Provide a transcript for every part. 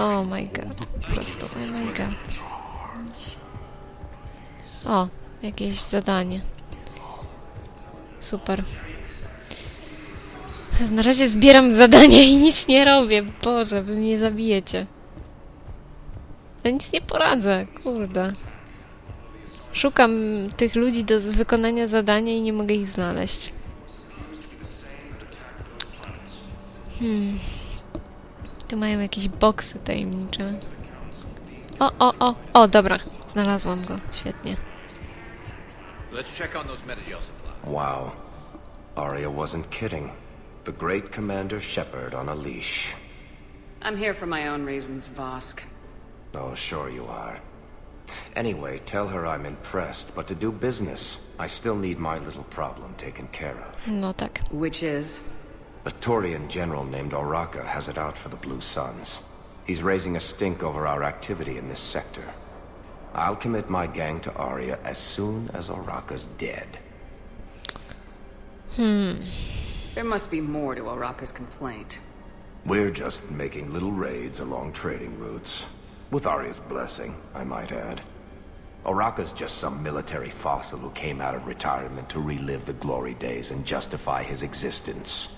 Oh my god, po prostu, oh my god. O, jakieś zadanie. Super. Na razie zbieram zadania i nic nie robię. Boże, wy mnie zabijecie. Ja nic nie poradzę, kurde. Szukam tych ludzi do wykonania zadania i nie mogę ich znaleźć. Hmm. Tu mają jakieś boksy tajemnicze. O, o, o, o, dobra. Znalazłam go. Świetnie. Let's check on those metagel supplies. Wow. Arya wasn't kidding. The great Commander Shepard on a leash. I'm here for my own reasons, Vosk. Oh, sure you are. Anyway, tell her I'm impressed, but to do business, I still need my little problem taken care of. No tak. Which is? A Turian general named Oraka has it out for the Blue Suns. He's raising a stink over our activity in this sector. I'll commit my gang to Arya as soon as Oraka's dead. Hmm. There must be more to Oraka's complaint. We're just making little raids along trading routes. With Arya's blessing, I might add. Oraka's just some military fossil who came out of retirement to relive the glory days and justify his existence.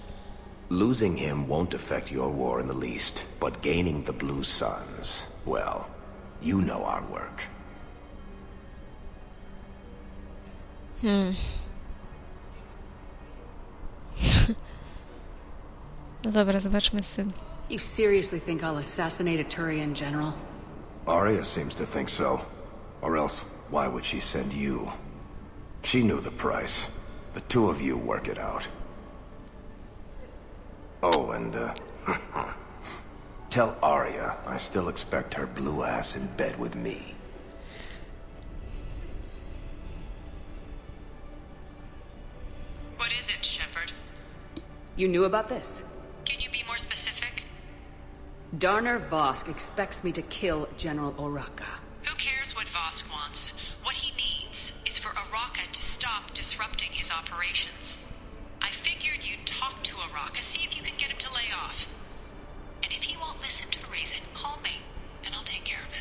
Losing him won't affect your war in the least, but gaining the Blue Suns, well, you know our work. Hmm. No dobra, zobaczmy z tym. You seriously think I'll assassinate a Turian general? Arya seems to think so. Or else, why would she send you? She knew the price. The two of you work it out. Oh, and, uh... tell Arya I still expect her blue ass in bed with me. What is it, Shepard? You knew about this? Can you be more specific? Darner Vosk expects me to kill General Oraka. Who cares what Vosk wants? What he needs is for Araka to stop disrupting his operations. I figured you'd talk to Araka, see if you can get him to lay off. And if he won't listen to Raisin, call me, and I'll take care of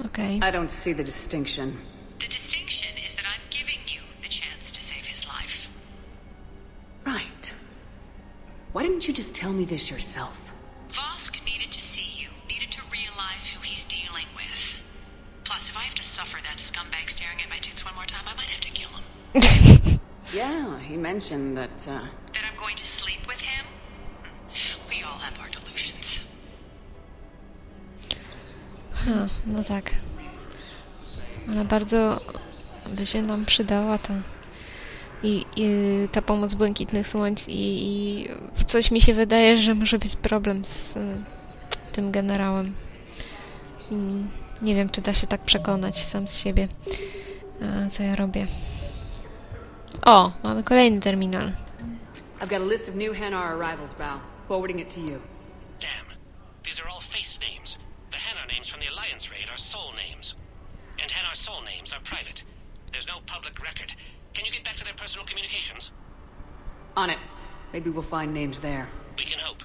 it. Okay. I don't see the distinction. The distinction is that I'm giving you the chance to save his life. Right. Why didn't you just tell me this yourself? Vosk needed to see you, needed to realize who he's dealing with. Plus, if I have to suffer that scumbag staring at my tits one more time, I might have to kill him. Mentioned that, uh... That I'm going to sleep with him? We all have our delusions. Ha, no tak. Ale bardzo by się nam przydała ta i, i ta pomoc błękitnych słońc i, i coś mi się wydaje, że może być problem z y, tym generałem. Mm, nie wiem, czy da się tak przekonać sam z siebie, a, co ja robię. O, mamy kolejny terminal. I've got a list of new Hanar arrivals, Bao. Forwarding it to you. Damn. These are all face names. The Hanar names from the Alliance raid are soul names. And Hanar soul names are private. There's no public record. Can you get back to their personal communications? On it. Maybe we'll find names there. We can hope.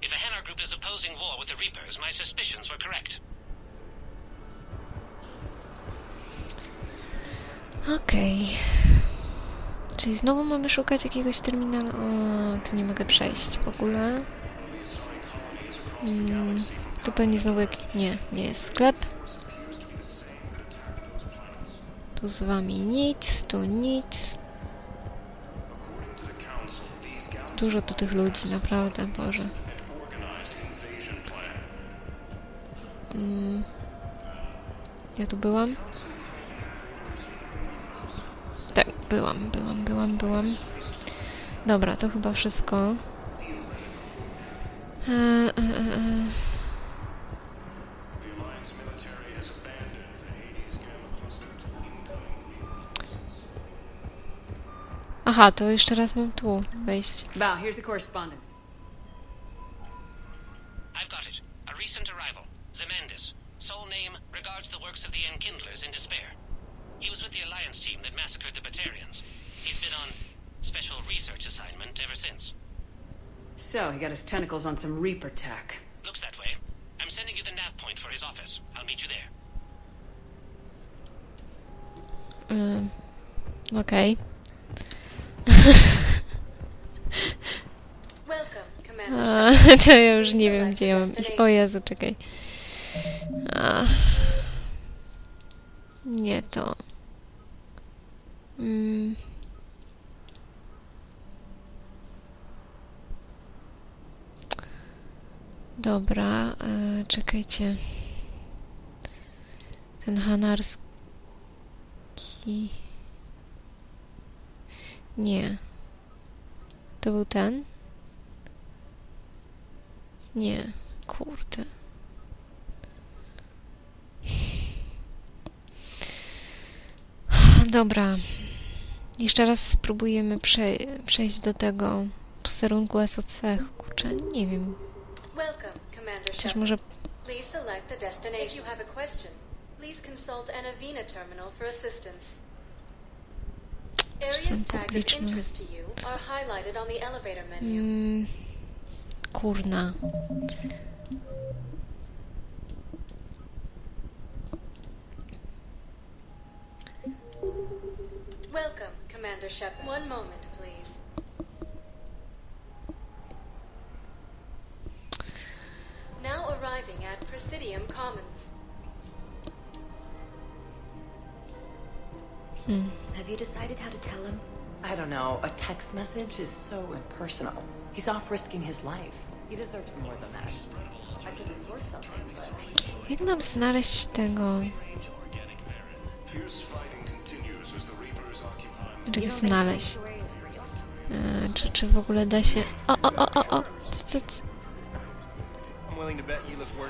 If a Hanar group is opposing war with the Reapers, my suspicions were correct. Okej. Czyli znowu mamy szukać jakiegoś terminalu. O, tu nie mogę przejść w ogóle. Mm, tu pewnie znowu jak... Nie, nie jest sklep. Tu z wami nic, tu nic. Dużo tu tych ludzi, naprawdę, Boże. Mm. Ja tu byłam? Tak, byłam, byłam, byłam, byłam. Dobra, to chyba wszystko. E, e, e. Aha, to jeszcze raz mam tu wejść. Bao, here's the correspondence. So, he got his tentacles on some Reaper tech. Looks that way. I'm sending you the nav point for his office. I'll meet you there. Um, okay. A, to ja już nie wiem, gdzie ja mam iść. O Jezu, czekaj. A, nie to. Mm. Dobra, e, czekajcie. Ten hanarski. Nie. To był ten? Nie, kurde. Dobra. Jeszcze raz spróbujemy prze przejść do tego posterunku SOC. Kurczę, nie wiem. Welcome, Commander Chociaż może... Please select a destination. If you have a question, please consult Anavina Terminal for assistance. Areas tagged of interest to you are highlighted on the elevator menu. Mm, kurna. Welcome, Commander Shepard. One moment, at Presidium Commons. Have you decided how to tell him? I don't know. A text message is so impersonal. He's off risking his life. He deserves more than that. I could report something, but Jak mam znaleźć tego... Czy znaleźć? E, czy, czy w ogóle da się... O, o, o, o, o! Co, co, co?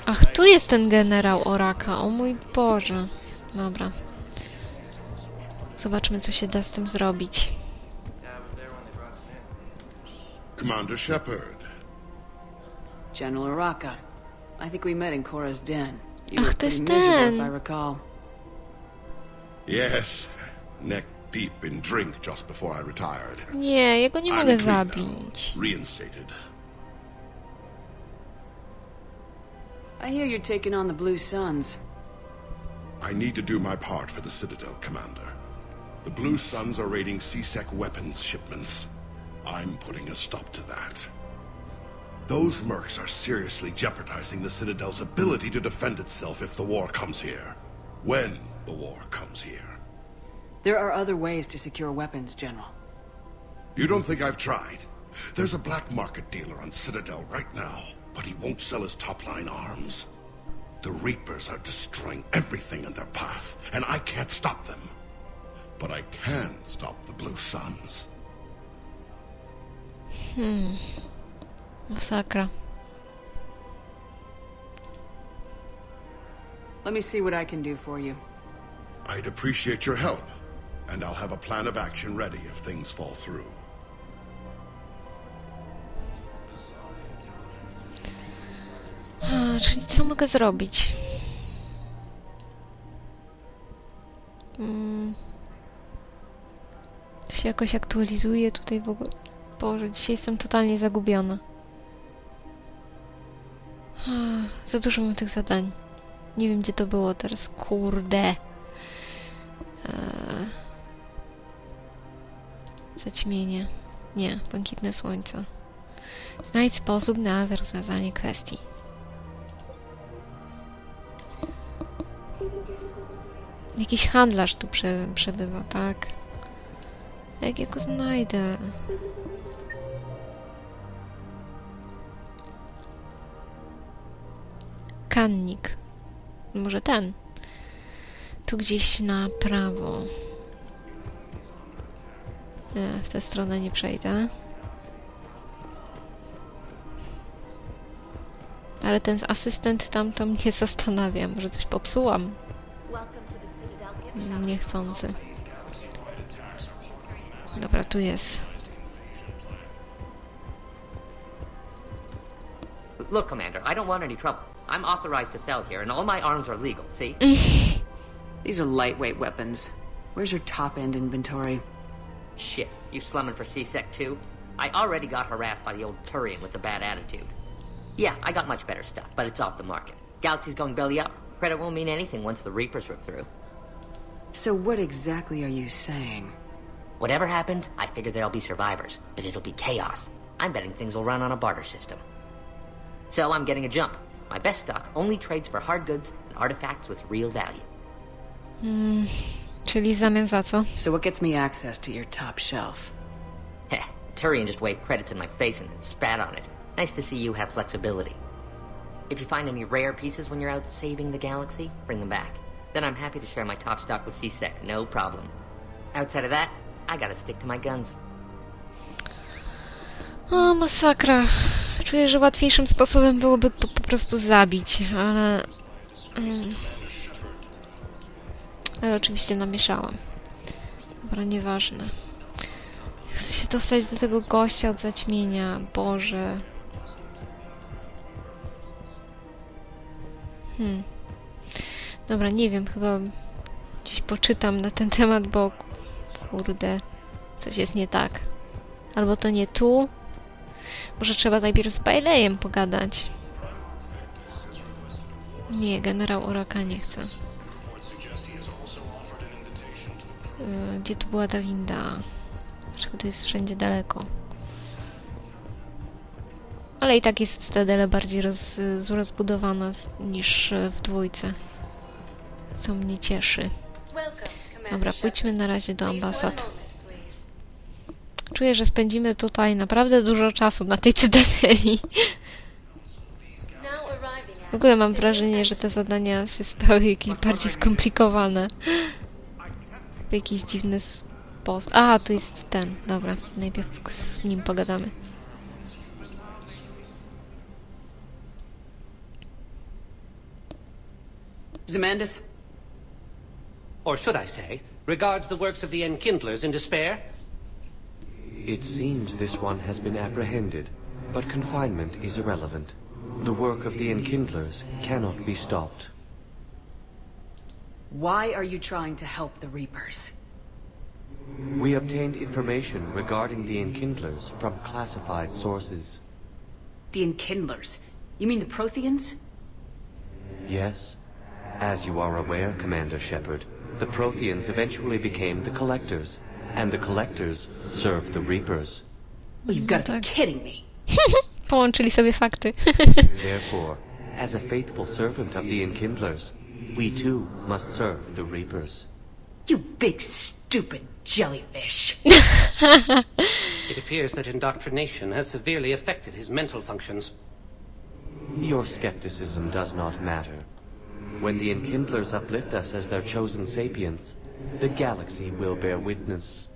Ach, tu jest ten generał Oraka. O mój Boże. Dobra. Zobaczmy, co się da z tym zrobić. Commander Shepard. General Araka. I think we met in Cora's den. You Ach, to jest ten. I recall. Yes, neck deep in drink just before I retired. Nie, ja go nie I'm mogę clean now, zabić. Reinstated. I hear you're taking on the Blue Suns. I need to do my part for the Citadel, Commander. The Blue Suns are raiding CSEC weapons shipments. I'm putting a stop to that. Those mercs are seriously jeopardizing the Citadel's ability to defend itself if the war comes here. When the war comes here. There are other ways to secure weapons, General. You don't think I've tried? There's a black market dealer on Citadel right now, but he won't sell his top-line arms. The Reapers are destroying everything in their path, and I can't stop them. But I can stop the Blue Suns. Hmm. Masakra. Let me see what I can do for you. I'd appreciate your help, and I'll have a plan of action ready if things fall through. Czyli co mogę zrobić? Mm. To się jakoś aktualizuje tutaj w ogóle. Boże, dzisiaj jestem totalnie zagubiona. Za dużo mam tych zadań. Nie wiem, gdzie to było teraz. Kurde. Zaćmienie. Nie, błękitne słońce. Znajdź sposób na rozwiązanie kwestii. Jakiś handlarz tu prze, przebywa, tak? Jak ja go znajdę? Kannik. Może ten. Tu gdzieś na prawo. Nie, w tę stronę nie przejdę. Ale ten asystent tam to mnie zastanawia. Może coś popsułam. Niechcący. Dobra, tu jest. Look, Commander, I don't want any trouble. I'm authorized to sell here, and all my arms are legal, see? These are lightweight weapons. Where's your top end inventory? Shit, you slumming for CSEC too? I already got harassed by the old Turian with the bad attitude. Yeah, I got much better stuff, but it's off the market. Galaxy's going belly up. Credit won't mean anything once the Reapers rip through. So what exactly are you saying? Whatever happens, I figure there'll be survivors, but it'll be chaos. I'm betting things will run on a barter system. So I'm getting a jump. My best stock only trades for hard goods and artifacts with real value. Mm, czyli w zamian za co? So what gets me access to your top shelf? Heh, Turian just waved credits in my face and spat on it. Nice to see you have flexibility. If you find any rare pieces when you're out saving the galaxy, bring them back. Then I'm happy to share my top stock with CSEC, no problem. Outside of that, I gotta stick to my guns. O, masakra. Czuję, że łatwiejszym sposobem byłoby po, po prostu zabić, ale... Mm. Ale oczywiście namieszałam. Dobra, nieważne. Chcę się dostać do tego gościa od zaćmienia. Boże. Hmm. Dobra, nie wiem, chyba gdzieś poczytam na ten temat, bo kurde, coś jest nie tak. Albo to nie tu. Może trzeba najpierw z Bailejem pogadać. Nie, generał Oraka nie chce. Yy, Gdzie tu była ta winda? Dlaczego to jest wszędzie daleko? Ale i tak jest Stadele bardziej roz, rozbudowana niż e, w dwójce. Co mnie cieszy. Dobra, pójdźmy na razie do ambasad. Czuję, że spędzimy tutaj naprawdę dużo czasu na tej cytadeli. W ogóle mam wrażenie, że te zadania się stały jakieś bardziej skomplikowane. W jakiś dziwny sposób. A, to jest ten. Dobra, najpierw z nim pogadamy. Zamandus? Or should I say, regards the works of the Enkindlers in despair? It seems this one has been apprehended, but confinement is irrelevant. The work of the Enkindlers cannot be stopped. Why are you trying to help the Reapers? We obtained information regarding the Enkindlers from classified sources. The Enkindlers? You mean the Protheans? Yes. As you are aware, Commander Shepard, the Protheans eventually became the Collectors, and the Collectors served the Reapers. Well, you've got to be kidding me. Połączyli sobie fakty. Therefore, as a faithful servant of the Enkindlers, we too must serve the Reapers. You big stupid jellyfish. It appears that indoctrination has severely affected his mental functions. Your skepticism does not matter. When the Enkindlers uplift us as their chosen sapients, the galaxy will bear witness.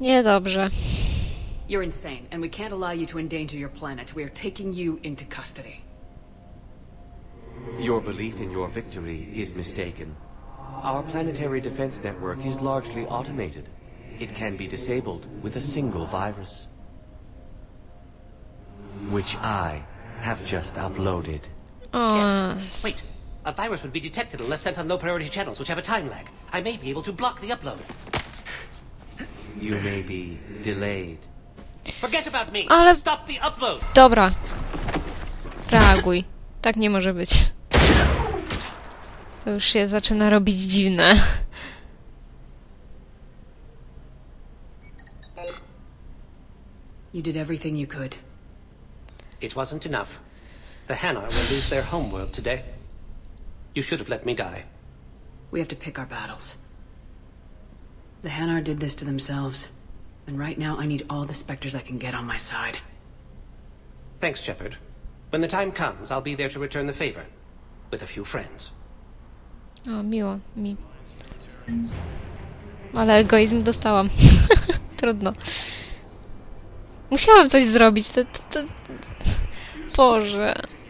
Niedobrze. You're insane, and we can't allow you to endanger your planet. We are taking you into custody. Your belief in your victory is mistaken. Our planetary defense network is largely automated. It can be disabled with a single virus. Which I have just uploaded. O, Wait, a virus would be detected unless sent on low priority channels, which have a time lag. I may be able to block the upload. You may be delayed. Forget about me! Ale- Stop the upload! Dobra. Reaguj. Tak nie może być. To już się zaczyna robić dziwne. You did everything you could. It wasn't enough. The Hanar will lose their homeworld today. You should have let me die. We have to pick our battles. The Hanar did this to themselves. And right now I need all the specters I can get on my side. Thanks, Shepard. When the time comes, I'll be there to return the favor. With a few friends. O, miło mi. Ale egoizm dostałam. Trudno. Musiałam coś zrobić. To, to, to... Boże.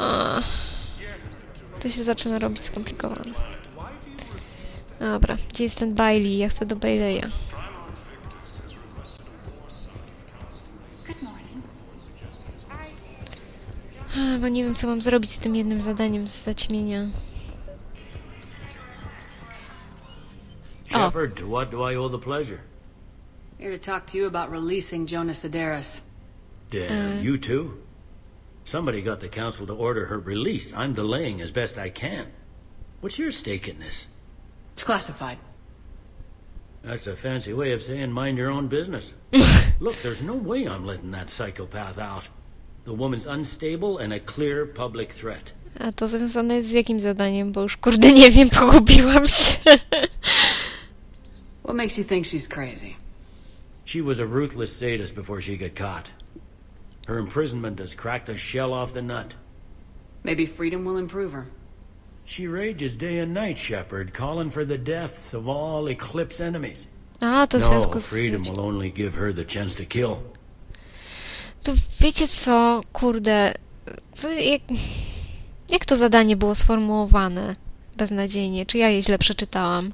A. To się zaczyna robić skomplikowane. Dobra, gdzie jest ten Bailey? Ja chcę do Baileya. Bo nie wiem, co mam zrobić z tym jednym zadaniem z zaćmienia. Shepard, to what do I owe the pleasure? Here to talk to you about releasing Jonas Sedaris. Damn, Uh. you too? Somebody got the council to order her release. I'm delaying as best I can. What's your stake in this? It's classified. That's a fancy way of saying mind your own business. Look, there's no way I'm letting that psychopath out. The woman's unstable and a clear public threat. A to związane jest z jakim zadaniem? Bo już kurde nie wiem, pogubiłam się. What makes you think she's crazy? She was a ruthless sadist before she got caught. Her imprisonment has cracked the shell off the nut. Maybe freedom will improve her. She rages day and night, Shepard, calling for the deaths of all Eclipse enemies. A, to w No, związku z... freedom will only give her the chance to kill. To wiecie co, kurde, co, jak, jak to zadanie było sformułowane beznadziejnie? Czy ja je źle przeczytałam?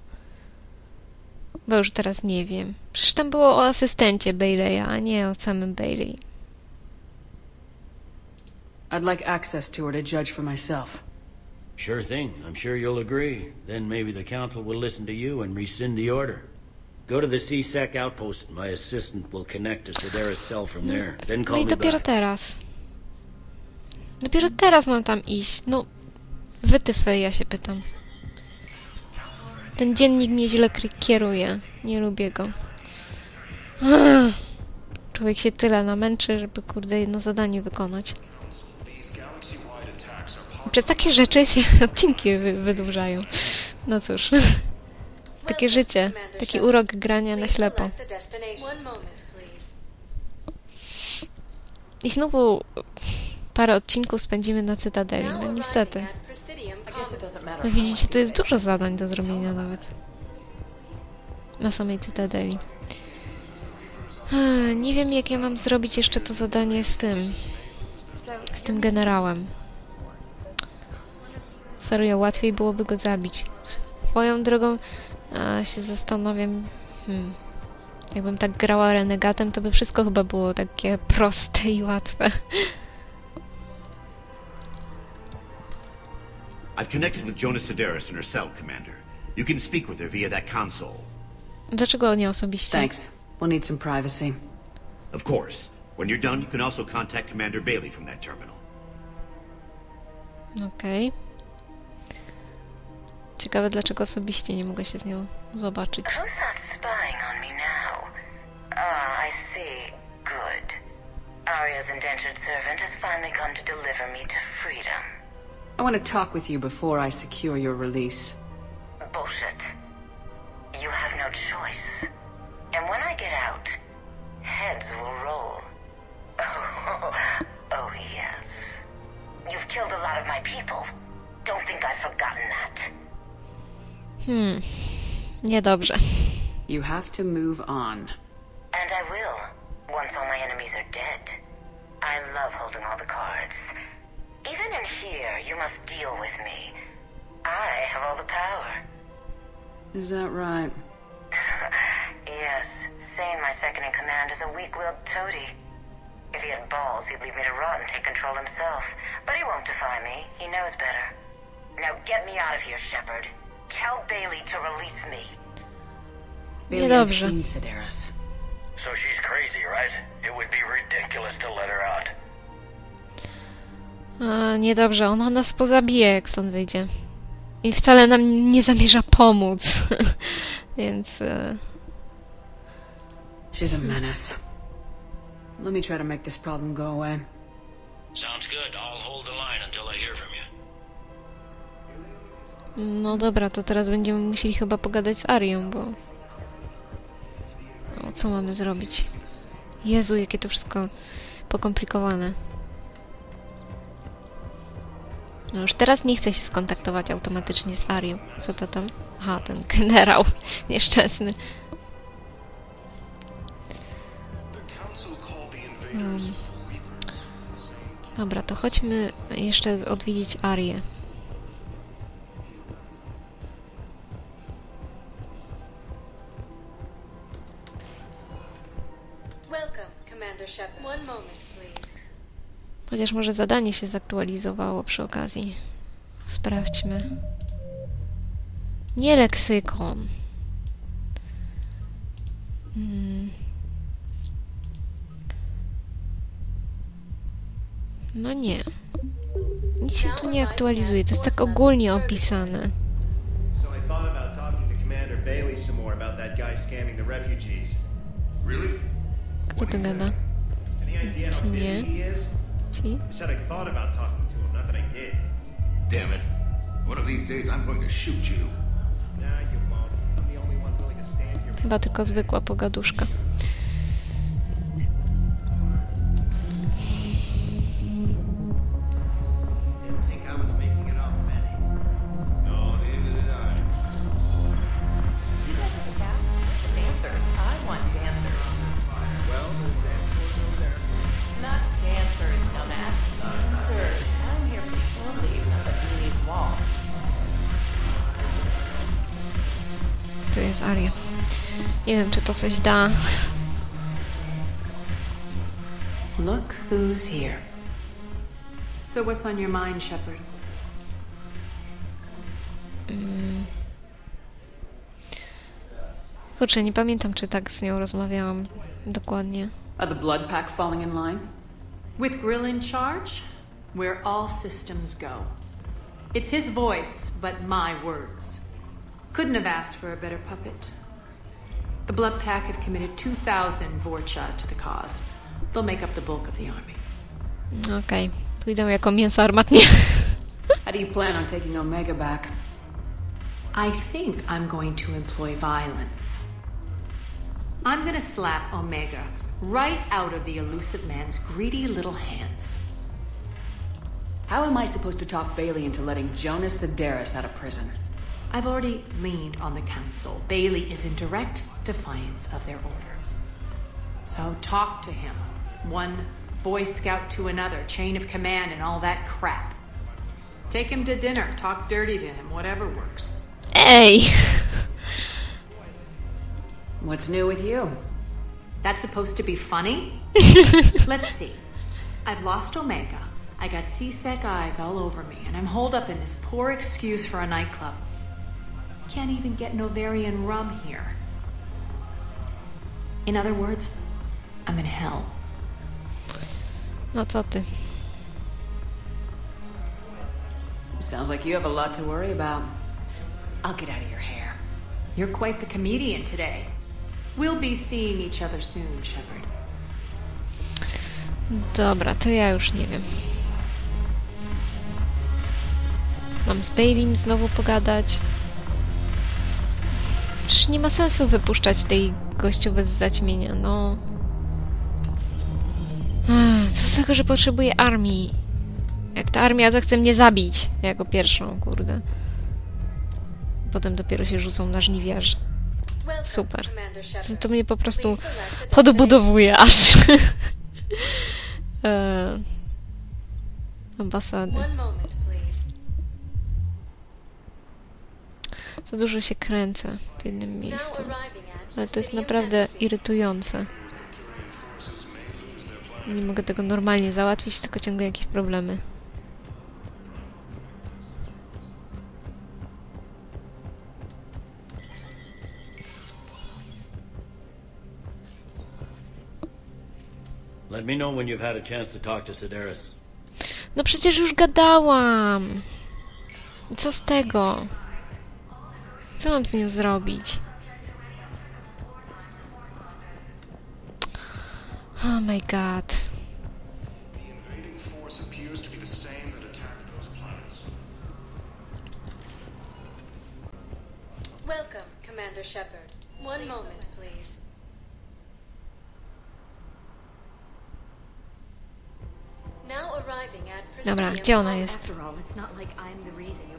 Bo już teraz nie wiem. Przecież tam było o asystencie Bailey'a, a nie o samym Bailey. I'd like access to her to judge for myself. Sure thing. I'm sure you'll agree. Then maybe the council will listen to you and rescind the order. Go to the CSEC outpost. My assistant will connect to Sidera's cell from there. Then No call i me dopiero back. teraz. Dopiero teraz mam tam iść. No, wytyfy, ja się pytam. Ten dziennik mnie źle kry- kieruje. Nie lubię go. Człowiek się tyle namęczy, żeby kurde jedno zadanie wykonać. Przez takie rzeczy się odcinki wy wydłużają. No cóż. Takie życie. Taki urok grania na ślepo. I znowu parę odcinków spędzimy na Cytadeli. No niestety. No widzicie, tu jest dużo zadań do zrobienia nawet. Na samej Cytadeli. Nie wiem, jak ja mam zrobić jeszcze to zadanie z tym. Z tym generałem. Serio, łatwiej byłoby go zabić. Swoją drogą a, się zastanawiam... Hmm, jakbym tak grała renegatem, to by wszystko chyba było takie proste i łatwe. I've connected with Jonas Sedaris in her cell, Commander. You can speak with her via that console. Dlaczego nie osobiście? Thanks. We'll need some privacy. Of course. When you're done, you can also contact Commander Bailey from that terminal. Okej. Ciekawe, dlaczego osobiście nie mogę się z nią zobaczyć. Who's that spying on me now? Ah, I see. Good. Arya's indentured servant has finally come to deliver me to freedom. I want to talk with you before I secure your release. Bullshit. You have no choice. And when I get out, heads will roll. Oh, yes. You've killed a lot of my people. Don't think I've forgotten that. Hmm. Niedobrze. You have to move on. And I will, once all my enemies are dead. I love holding all the cards. Even in here, you must deal with me. I have all the power. Is that right? yes, Sane, my second in command, is a weak-willed toady. If he had balls, he'd leave me to rot and take control himself. But he won't defy me. He knows better. Now get me out of here, Shepard. Tell Bailey to release me. Bailey, Niedobrze. Sedaris. So she's crazy, right? It would be ridiculous to let her out. A, niedobrze, ona nas pozabije, jak stąd wyjdzie. I wcale nam nie zamierza pomóc. Więc... E, She's a menace. Let me try to make this problem go away. Sounds good. I'll hold the line until I hear from you. No dobra, to teraz będziemy musieli chyba pogadać z Arią, bo... O, co mamy zrobić? Jezu, jakie to wszystko pokomplikowane. No już teraz nie chcę się skontaktować automatycznie z Arią. Co to tam? Aha, ten generał nieszczęsny. Um. Dobra, to chodźmy jeszcze odwiedzić Arię. Chociaż może zadanie się zaktualizowało przy okazji. Sprawdźmy. Nie leksykon. Hmm. No nie. Nic się tu nie aktualizuje. To jest tak ogólnie opisane. Really? Kto to gada? Busy nie. Ci? Damn it. One of these days I'm going to shoot you. Chyba tylko zwykła pogaduszka. Nie wiem, czy to coś da. Look who's here. So what's on your mind, Shepard? Mm. Kurczę, nie pamiętam, czy tak z nią rozmawiałam dokładnie. Are the Blood Pack falling in line? With Grill in charge, where all systems go. It's his voice, but my words. Couldn't have asked for a better puppet. The Blood Pack have committed 2,000 Vorcha to the cause. They'll make up the bulk of the army. Okej, pójdą jako mięso armatnie. How do you plan on taking Omega back? I think I'm going to employ violence. I'm gonna slap Omega right out of the elusive man's greedy little hands. How am I supposed to talk Bailey into letting Jonas Sedaris out of prison? I've already leaned on the council. Bailey is in direct defiance of their order. So talk to him. One Boy Scout to another, chain of command, and all that crap. Take him to dinner, talk dirty to him, whatever works. Hey! What's new with you? That's supposed to be funny? Let's see. I've lost Omega. I got C-Sec eyes all over me, and I'm holed up in this poor excuse for a nightclub. Can't even get Novarian rum here. In other words, I'm in hell. No co ty? Sounds like you have a lot to worry about. I'll get out of your hair. You're quite the comedian today. We'll be seeing each other soon, Shepard. Dobra, to ja już nie wiem. Mam z Baileym znowu pogadać. Przecież nie ma sensu wypuszczać tej gościu bez zaćmienia, no. Co z tego, że potrzebuję armii? Jak ta armia zechce mnie zabić, jako pierwszą, kurde. Potem dopiero się rzucą na żniwiarzy. Super. To- To mnie po prostu podbudowuje aż. e, ambasady. Za dużo się kręcę w jednym miejscu. Ale to jest naprawdę irytujące. Nie mogę tego normalnie załatwić, tylko ciągle jakieś problemy. Let me know when you've had a chance to talk to Sedaris. No przecież już gadałam! Co z tego? Co mam z nią zrobić? Oh my god. Welcome, Commander Shepard. One moment, please. Now arriving at Dobra, gdzie ona jest? After all, it's not like I'm the reason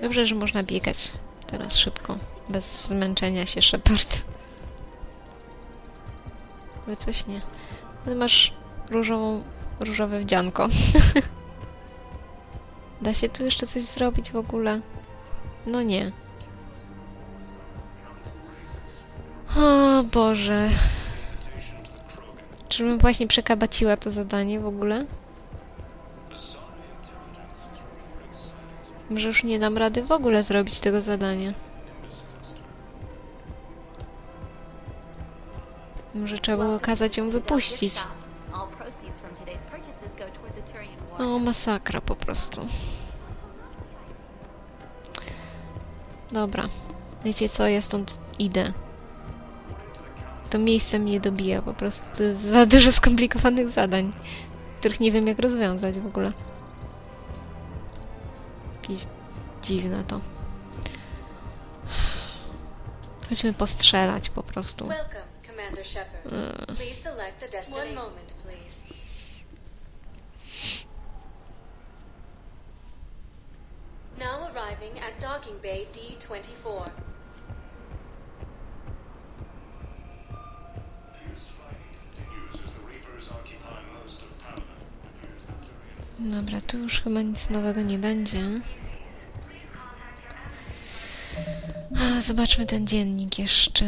Dobrze, że można biegać teraz szybko, bez zmęczenia się, Shepard. Ale coś nie. Ale masz różową, różowe wdzianko. da się tu jeszcze coś zrobić w ogóle? No nie. O Boże. Czyżbym właśnie przekabaciła to zadanie w ogóle? Może już nie dam rady w ogóle zrobić tego zadania. Może trzeba było kazać ją wypuścić. O, masakra po prostu. Dobra. Wiecie co, ja stąd idę. To miejsce mnie dobija po prostu. To jest za dużo skomplikowanych zadań, których nie wiem jak rozwiązać w ogóle. Jakieś dziwne to. Chodźmy postrzelać po prostu. Please. Now arriving at docking bay D24. Dobra, tu już chyba nic nowego nie będzie. Zobaczmy ten dziennik jeszcze.